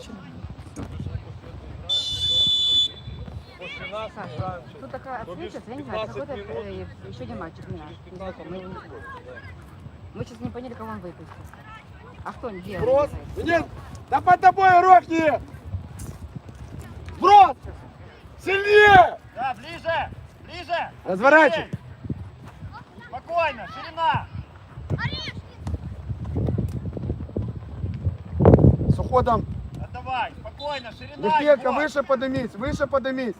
очень. Так. Тут такая отсутствие, я не знаю, 15 какой-то э, еще один мальчик, не знаю. не знаю, 15 мы, мы сейчас не поняли, кого он выпустил. А кто он делал? Брос. Нет. Да под тобой нет. Брос. Сильнее. Да, ближе! Ближе! Разворачивай. Спокойно, ширина! С уходом. Спокойно, ширина! Егор. выше поднимись, выше поднимись.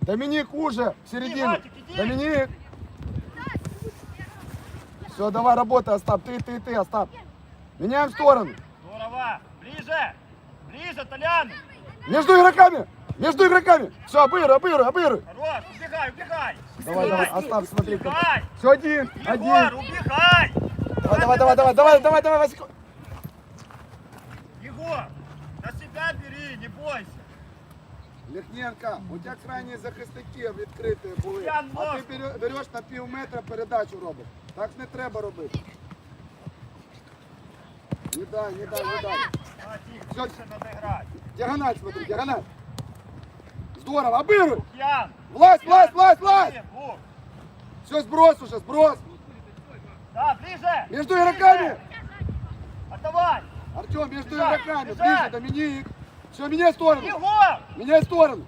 Доминик уже, в середину. Доминик. Все, давай, работай, Остап. Ты, ты, ты, Остап. Меняем сторону. Здорово! Ближе! Ближе, Толян! Между игроками. Между игроками. Все, обыгрывай, обыгрывай, обыгрывай. Хорош, убегай, убегай! Давай, давай, Остап, смотри. Убегай! Все, один, Егор, один. убегай! Давай, давай, давай, давай, давай, давай, давай, Васик. Егор, на себя бери, не бойся! Лихненко, у тебе крайні захисники відкриті були. Я А ти ножку. бере- береш на пів метра передачу робиш. Так не треба робити. Не дай, не дай, не дай. А, тихо, Всё. більше надо грати. Диагональ смотри, диагональ. Здорово, обыгрывай. Ян! Власть, власть, власть, власть. Блин, Лук. Все, сброс уже, сброс. Да, ближе! Между Ближе. игроками. Отдавай! Артем, между Бежать, игроками. бежать. Ближе, Доминик. Все, меняй сторону. Егор! Меняй сторону.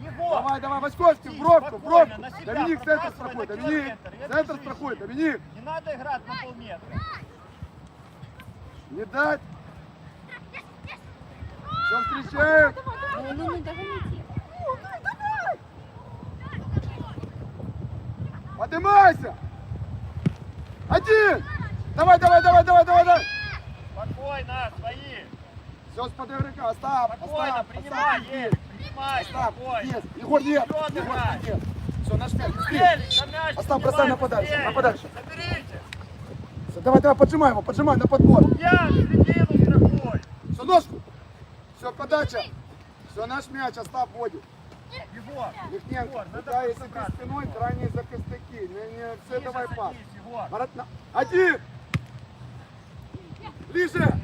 Егор! Давай, давай, Васьковский, в бровку, в бровку. Доминик, центр на Доминик. Центр страхует, Доминик. Не надо играть на полметра. Не дать. Все, встречаем. Ну, ну, догоните. Поднимайся. Один. Давай, давай, давай, давай, давай, давай. Спокойно, свои. Все, с под игрока. Остап, Спокойно, Остап, принимай, Остап. Принимай, Остап, есть. Егор, нет. Егор, нет. Все, наш мяч. быстрее. За Остап, бросай на подальше, на подальше. Заберите. Всё, Давай, давай, поджимай его, поджимай на подбор. Я середину страхуй. Все, ножку. Все, подача. Все, наш мяч, Остап вводит. Егор, Егор, да, если ты спиной, крайние захистаки. Не, не, все, давай пас. Один. Ближе.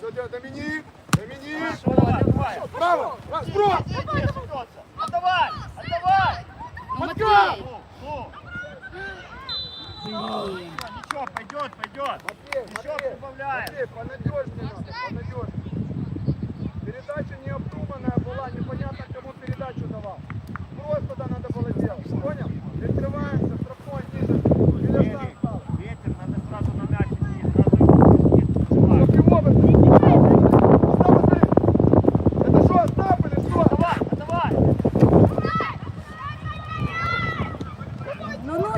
Все, Доминик. Доминик. Хорошо, давай. Право. Раз, сброс. Отдавай, отдавай. Ну, ну. Блин. Всё, Ничего, пойдет, пойдет. Матвей, Еще Матвей. Матвей, понадежнее. Передача необдуманная была, непонятно кому передачу давал. Просто туда надо было делать, понял? Прикрываемся, штрафной ниже. Или Ветер, стал. ветер, надо сразу на мяч идти, сразу вниз, вжимать. Чтоб его бы- Остап, смотри. Это что, Остап или что? Отдавай, отдавай. Ну, ну,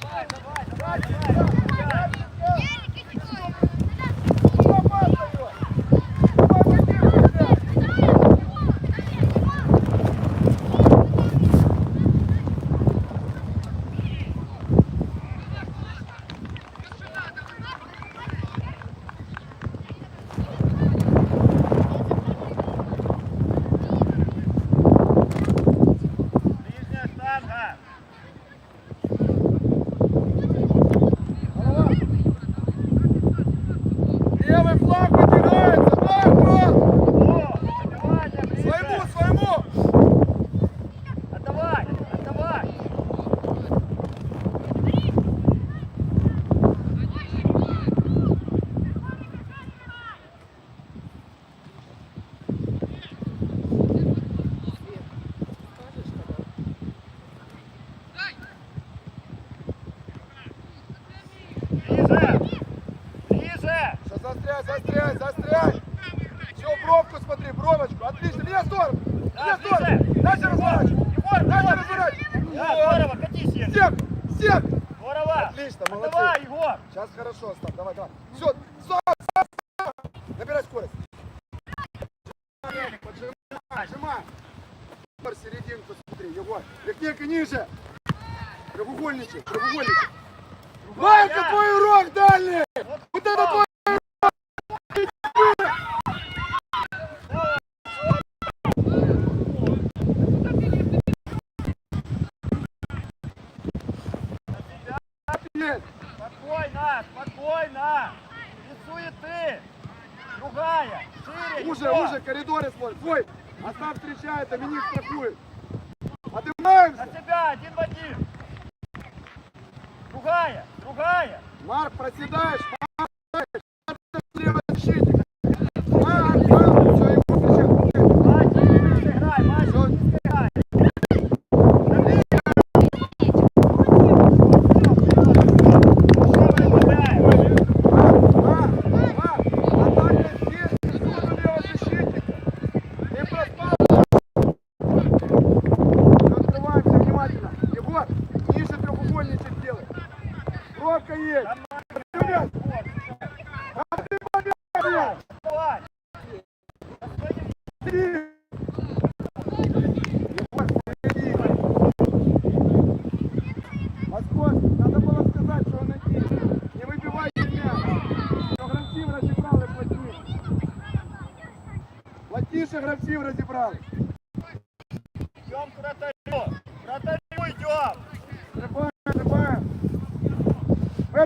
Давай, давай, давай, давай. Куда пас даёт? Давай, Матвей, сюда. Ближняя штанга. Голова. Левый флаг выдвигается. Дай, брат. О, отдавай, ближе. Своему, своему. Отдавай, отдавай. Ближе! Ближе! Сейчас застряй, застряй, застряй. Все, бровку смотри, бровочку. Отлично. Меня сторону. Да, Меня сторону. ближе. Дальше разворачивай. Егор, Дальше Егор. разворачивай. Да, Вот. здорово, катись, Егор. Всем, всем. Здорово. Отлично, молодцы. Егор. Сейчас хорошо, Остап. Давай, давай. Все, стоп, стоп. Набирай скорость. Поджимай, поджимай. Егор, серединку смотри, Егор. Легненько ниже. Треугольничек, треугольничек. Ванька, твой урок дальний! Вот это твой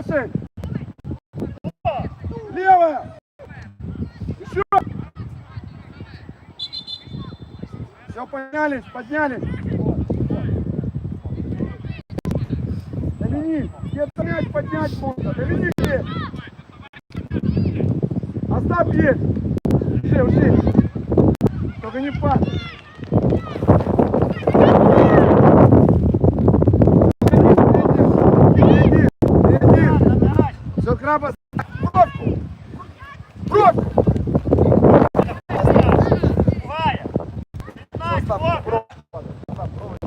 Перший. Левая. Еще. Все, поднялись, поднялись. Доминик, где-то мяч поднять можно. Доминик есть. Остап есть. Уже, уже. Только не падай. Впереди, впереди. на мяч. Все, краба, пробку. Пробку. Другая. Пятнадцать, Остап, блок. пробку. Остап, пробуй.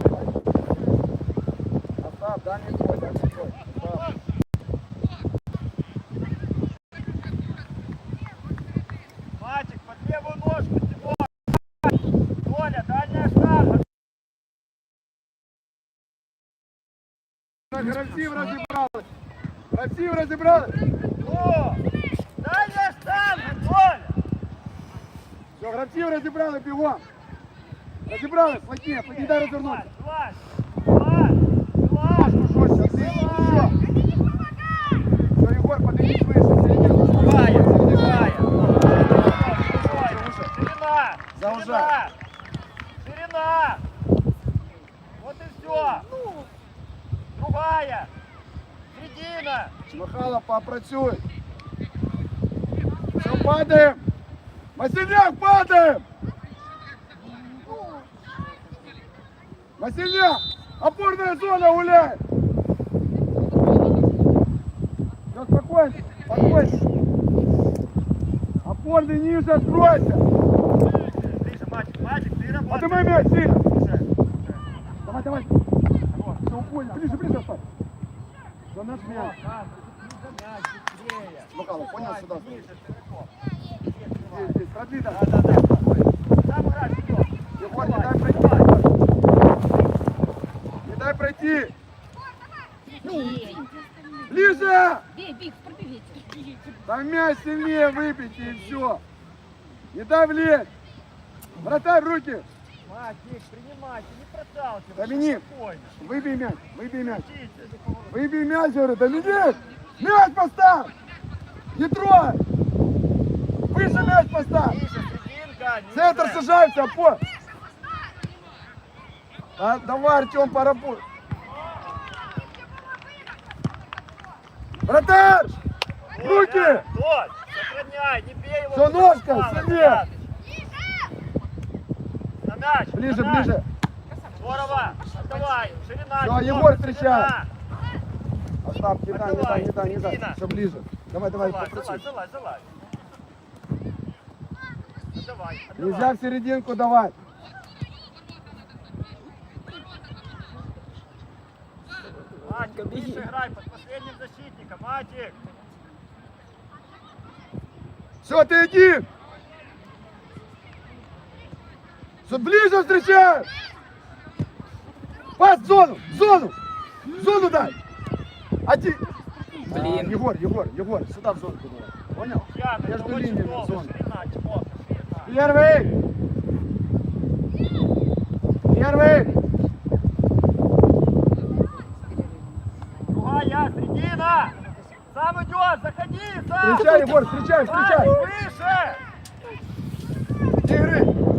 Остап, дай мне твой, дай мне твой. Остап. Матик, под левую ножку, Тимон. Толя, дальняя штанга. Гравців розібрали. Гравців розібрали. О, дальняя штанга, Толя. Все, гравців розібрали бігом. Розібрали, плотні, плотні, дай розвернути. Вылазь, вылазь, вылазь, Що, що, ти, що? Все, Егор, подивись вище, середину. Другая, Середину. другая. Ширина, Заужай. ширина, ширина. Вот и все. Другая, середина. Михайло, попрацюй. Все, падаємо. Васильняк, падаємо. Васильняк, опорная зона гуляет. Все, спокойно, спокойно. Опорный ниже, откройся. Матик, Матик, ты работаешь. Поднимай мяч. Давай, давай. Понял. Ближе, ближе, оставь. За наш мяч. Михайло, понял, сюда. Здесь, здесь, продли, да. Да, да, да. Там играть идет. Егор, не дай пройти. Не дай пройти. Бей, Лиза! бей, бей, пробегите. Там мяч сильнее выбейте и все. Не дай влезть. Вратарь в руки. Матик, принимайте, не проталкивай. Доминик. Спокойно. Выбей мяч, выбей мяч. Выбей мяч, говорю, Доминик! Мяч поставь! Не трогай! Выше мяч поставь! Центр сажается, опор! А, давай, Артем, поработай! Вот, Руки! сохраняй, не бей его. Куда ножка, сильнее. Мяч. Ближе, мяч. ближе! Здорово. Давай, ширина. Тимур, Егор встречает. Остап, не дай, не дай, не дай, не дай. Все ближе. Давай, давай, Залазь, попрацуй. залазь, залазь, залазь. Отдавай, отдавай. Нельзя в серединку давать. Матик, ближе играй под последним защитником, Матик. Все, ты один! Все, ближе встречай! Пас в зону! в Зону! в Зону дай! Один! Блин. Егор, Егор, Егор, сюда в зону давай. Понял? Это Между очень линиями долго. зона. Ширина. Первый! Первый! Другая, средина. Сам идет, заходи, сам. Встречай, Егор, встречай, встречай! Выше. Игры!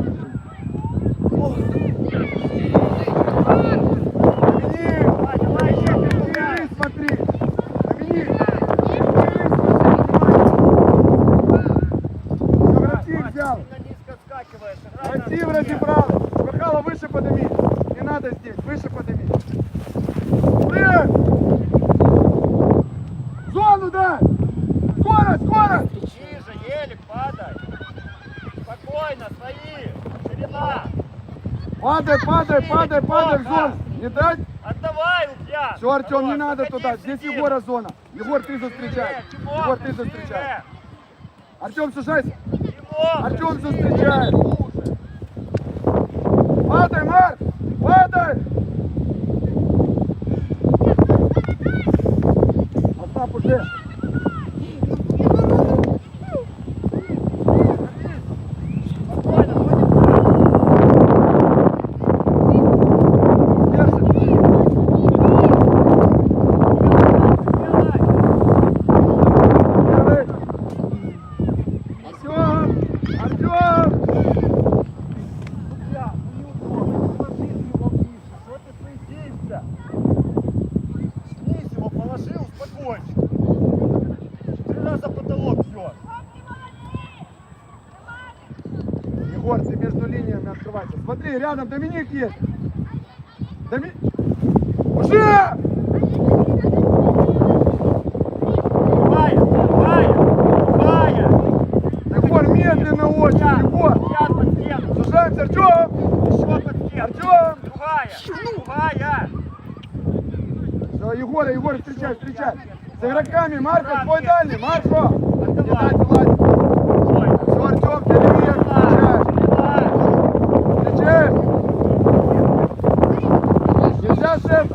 Красиво разобрали. Михайло, выше подними. Не надо здесь, выше подними. Привет! Зону дай! Скорость, скорость! Ниже, елик, падай. Спокойно, свои. Ширина. Падай, падай, падай, падай в зону. Не дать? Отдавай, Лукьян. Все, Артем, не надо туда. Здесь. Егора зона. Егор, ты застречаешь. Тимон, Егор, ты шире. Артем, сужайся. Тимон, Артем застречает. Падай, Марк! Падай! Остап уже. Спокойно, будет. Держи. Делай. Держи. Артем! Артем! Лукьян, ну неудобно. Положи его ближе. Что ты суетишься? Снизь его, положи, успокойся. Три раза потолок бьет. Егор, ты между линиями рядом Доминик есть. Доми... Уже! Вая, Вая, Вая. Егор, медленно очень, Егор! Лукьян под стену. Сужаемся, Артем! Еще под стену. Артем! Другая, другая. Все, Егор, Егор, встречай, встречай. За игроками, Марко, твой дальний, Марко! Отдавай. дать власть. Ой, Все, Артем, ты левее, встречаешь. давай. Встречаешь? Нельзя, шеф!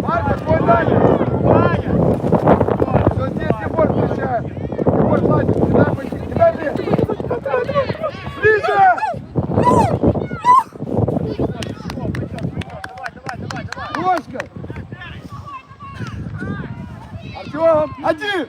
Марко, твой дальний! Вая. Все, здесь Егор встречает. Егор, Владик, кидай, пойди, кидай мне. Ближе! Давай, давай, давай, давай. Ножка! Артем! Один!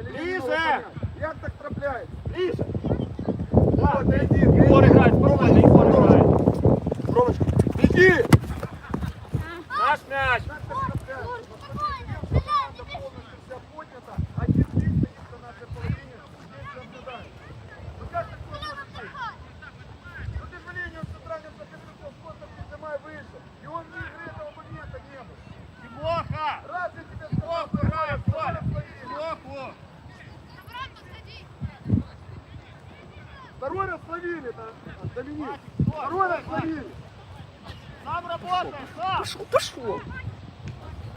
или не Ближе. могу понять. Як так трапляється? Ближе. Вот, иди, Егор иди. играет, спокойно, Егор играет. Пробочка. Иди! Наш мяч. Как так трапляется? Посмотрите, команда полностью вся поднята. Один блин стоит на нашей половине. Здесь наблюдает. Ну как такое может быть? Ну движение в центральном соперников просто прижимай выше. И он не игры этого момента не было. Тимоха. Раз я тебе сказал, Тимоху играет, второй Коля. раз Тимоху. Второй раз словили, да, Доминик. Второй раз словили. Сам работай, сам. Пошел, пошел.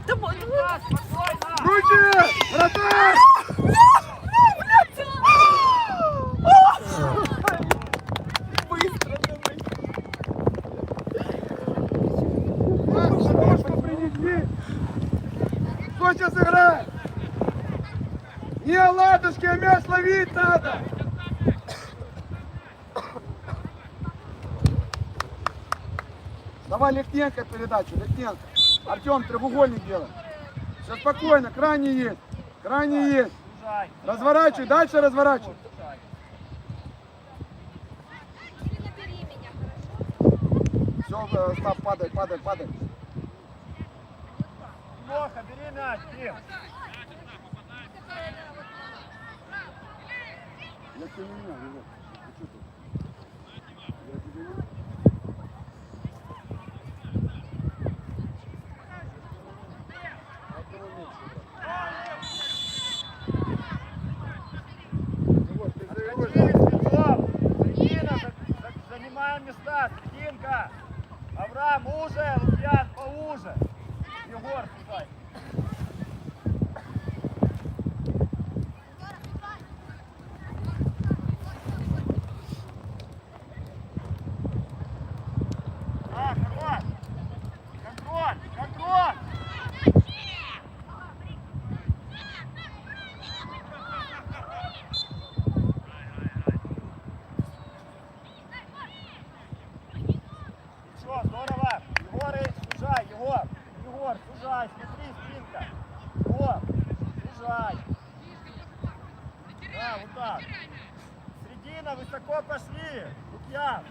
Давай, Да, спокойно. Руки! Вратарь! Быстро давай. Маша, ножку принеси! Кто сейчас играет? Не ладушки, а мяч ловить надо! Давай Легненко передачу, Легненко. Артем, треугольник делай. Все спокойно, крайний есть. Крайний есть. Разворачивай, дальше разворачивай. Все, Став, падай, падай, падай. Тимоха, бери мяч, Тим. Я тебя не Егор. Ты что тут? Я тебе не- Одного меньше, брат. Егор, ты за Егор. Середина, за- за- занимаем места, серединка. Авраам. Поуже, Лукьян, поуже. Егор, сюда. А, хорош. Контроль, контроль. Все, здорово. Егор, эй, сужай, Егор. Егор, сужай, смотри, спинка. Егор, сужай. Да, вот так. Середина, высоко пошли. Лукьян.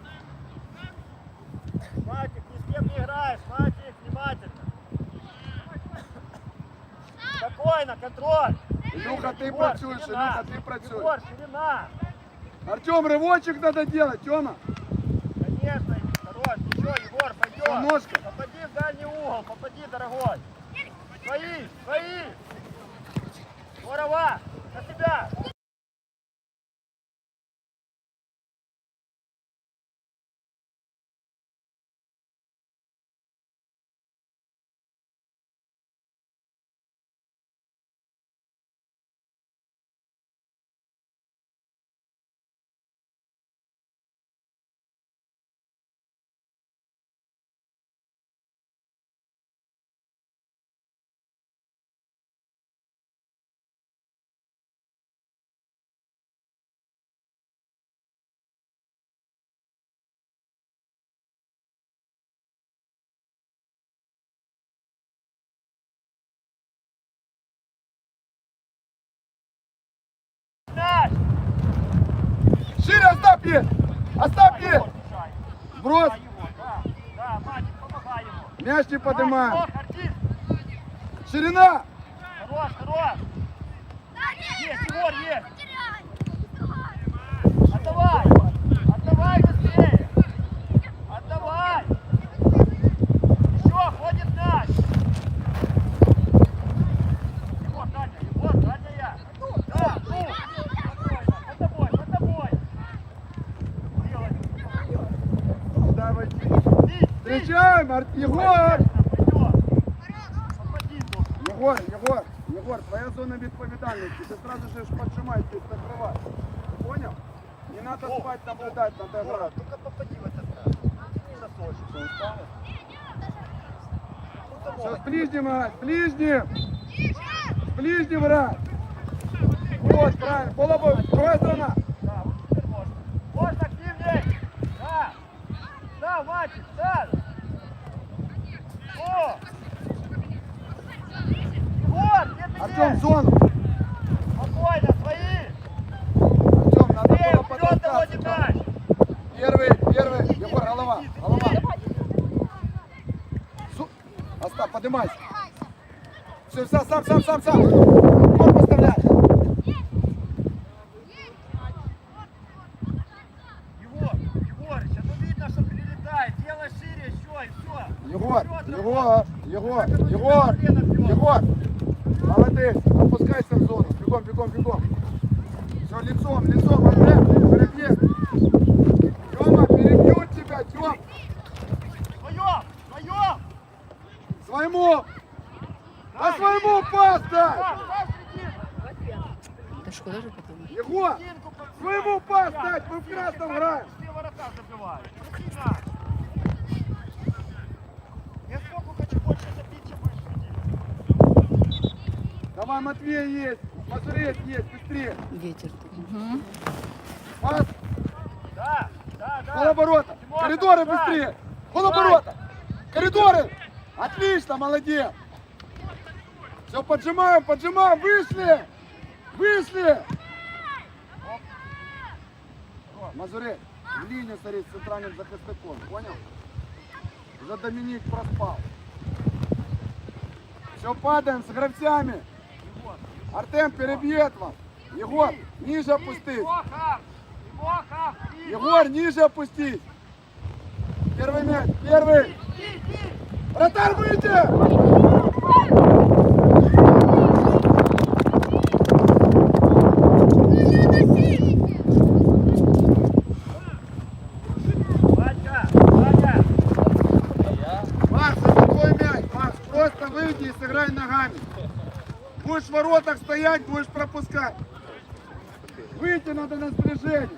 Матик, ни с кем не играешь. Матик, внимательно. Спокойно, контроль. Илюха, ты працюешь. Илюха, ты працюешь. Артем, рывочек надо делать, Тёма. Конечно, хорош. Еще, Егор, пойдем. Немножко. Попади в дальний угол, попади, дорогой. Свои, свои. Здорово. На себя. Мяч. Шире, оставь ей! Оставь держай. Брось! Мяч не артист. Ширина! Хорош, хорош. Есть, Егор, есть. Отдавай. Отдавай быстрее. Отдавай. Еще, ходит мяч. Егор, Таня, Егор, Таня я. Да, ну. Спокойно, под тобой, под тобой. Делай. Куда войти? Бить, бить. Встречаем, Ар- Егор! Пойдет. Попади тут. Егор, Егор, Егор, твоя зона відповідальності. Ти сразу же ж поджимай, ты закрывай. Понял? Не надо О, спать, наблюдать, надо Егор, играть. только попади в этот мяч. Не носочек. Что, устал? Ну, Все, домой. с ближним играть, с ближним! С ближним играть! Вот, правильно, была бы другая зона. Да, вот теперь можно. Можно активней. Да. Да, Матик, поднимайся. Все, сам, сам, сам, сам, сам. Егор поставляй. Егор, Егор, сейчас ну видно, что перелетает. Делай шире еще, и все. Егор, Егор, Егор, Егор, Егор. Молодец, опускайся в зону. Бегом, бегом, бегом. Все, лицом, лицом, Артем, перебьет. Тёма, перебьют тебя, Тём. Своем, своем. Своему. А своему пас дай. Да, да, середину. Это ж куда же потом? Под- своему пас Да, дать, мы в красном играем. Все ворота забивают. Да. Я сколько хочу больше забить, чем будешь судить. Давай, Матвей есть, Мазурет есть, быстрее. Ветер. Угу. Пас, Да, да, да. полоборота. Коридоры быстрее. Полоборота. Коридоры. Отлично, молодец. Все, поджимаем, поджимаем, вышли. Вышли. Мазурет, в линию смотри с центральным захисником, понял? Уже Доминик проспал. Все, падаем с гравцами. Артем перебьет вас. Егор, ниже! Иди, Егор, ниже опустись. Первый мяч, первый. Вратарь, выйди! Ванька! Ваня! твой мяч. Макс, просто выйди и сыграй ногами. Будешь в воротах стоять, будешь пропускать. Выйти надо на сближение.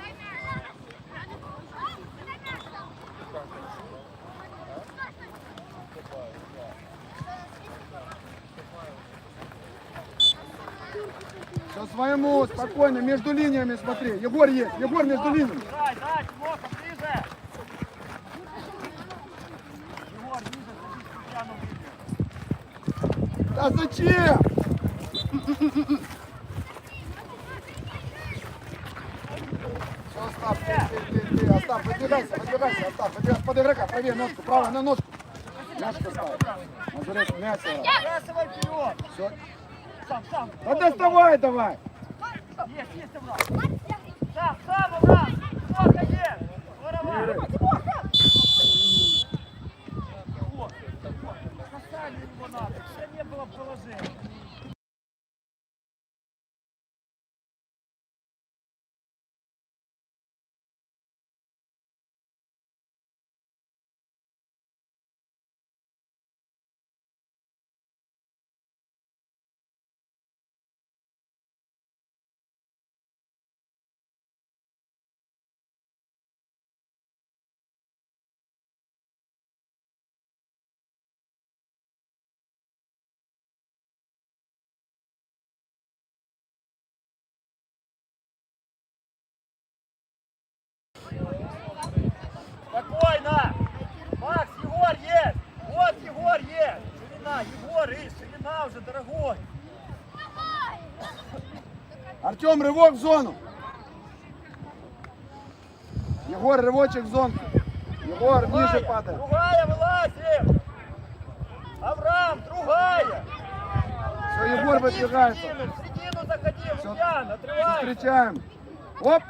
Все своему, спокойно, между линиями смотри. Егор есть, Егор между линиями. Играй, да, Тимоха, зачем? Остап, ты, ты, ты, Остап, выдвигайся, выдвигайся, Остап, выдвигайся под игрока, правее ножку, право на ножку. Мяч поставь. Мазурек, мяч. Бросывай вперед. Все. Сам, сам. Да доставай давай. Есть, есть, Авраам. Сам, сам, Авраам. Тимоха есть. Здорово. Вот. Касание его надо. Все не было в положении. Спокойно! Макс, Егор есть! Вот Егор есть! Ширина, Егор, и ширина уже, дорогой! Артем, рывок в зону. Егор, рывочек в зону. Егор, ниже падай. другая вылазим! Авраам, другая! Все, Егор Заходи в выдвигается. середину, заходи. Лукьян, отрывайся! Встречаем. Оп,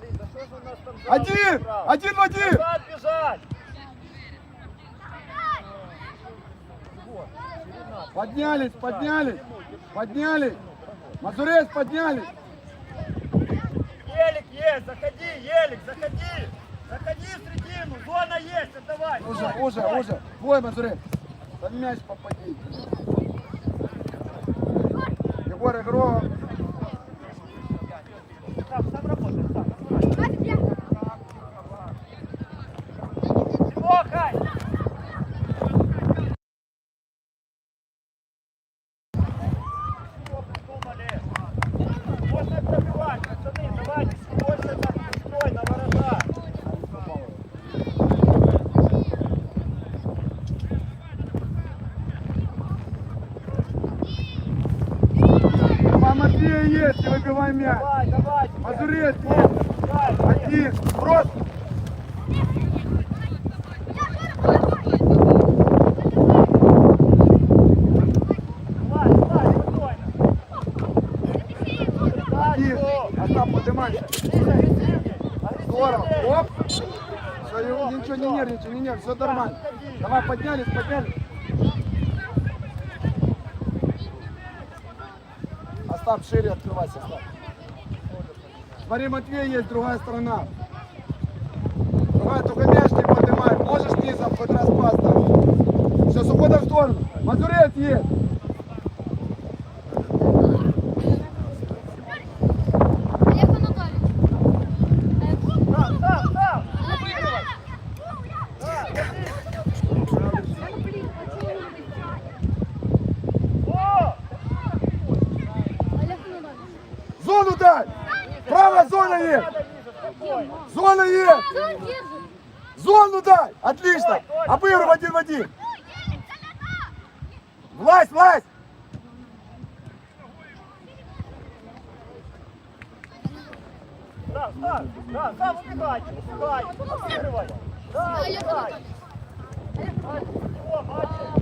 Блин, да что же у нас там один, один в один. Назад бежать! Вот, ширина. Поднялись, поднялись, поднялись. Мазурец, поднялись. Елик есть, заходи, Елик, заходи! Заходи в середину, зона есть, отдавай! Уже, Стой, уже, стой. уже. Твой Мазурец. Под мяч попади. Егор, игрок. Сам, сам работай, сам, аккуратно. Тимоха! Что придумали? Можно пробивать, пацаны, давайте, больше так, стой на ворота. Матвея есть, не выбивай мяч. Давай, давай, Мазурец Один. Просто. Здорово. Оп. Все, ничего, не нервничай, не нервничай, все нормально. Давай, поднялись, поднялись. Остап, шире открывайся, Остап. Смотри, Матвей есть, другая сторона. Другая, только мяч не поднимай. Можешь низом хоть раз пас дать? Сейчас ухода в сторону. Мазурец есть. Олег Анатольевич. Сам, сам, сам! Обыгрывай! Да, О! Олег Анатольевич. Зону дай! Правая зона есть! Надо ниже, спокойно. Зона есть! Что он держит? Зону дай! Отлично! Обыгрывай один в один! Власть, власть! Да, да, да, сам убегай, убегай, обыгрывай. Да, убегай. Анатольевич. О, мальчик.